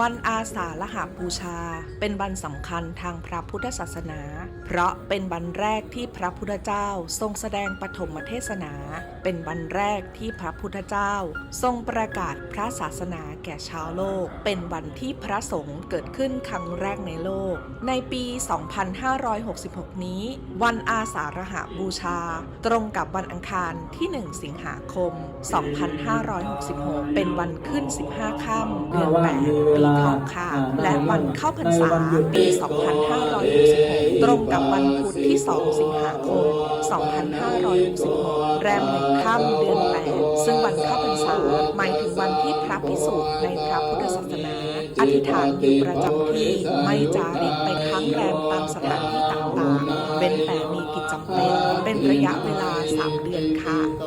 วันอาสาฬหาบูชา เป็นวันสำคัญทางพระพุทธศาสนา เพราะเป็นวันแรกที่พระพุทธเจ้าทรงแสดงปฐมเทศนา เป็นวันแรกที่พระพุทธเจ้า ทรงประกาศพระศาสนาแก่ชาวโลก เป็นวันที่พระสงฆ์เกิดขึ้นครั้งแรกในโลก ในปี 2566 นี้ วันอาสาฬหาบูชา ตรงกับวันอังคารที่ 1 สิงหาคม 2566 เป็นวันขึ้น 15 ค่ำเดือนแปดปีทองค่ะและวันเข้าพรรษาปี 2566 ตรงกับวันพุธที่ 2 สิงหาคม 2566 แรมหนึ่งค่ำเดือนแปดซึ่งวันเข้าพรรษาหมายถึงวันที่พระภิกษุในพระพุทธศาสนาอธิษฐานอยู่ประจำที่ไม่จาริกไปค้างแรมตามสถานที่ต่างๆเว้นแต่มีกิจจำเป็น เป็นระยะเวลา 3 เดือนค่ะโต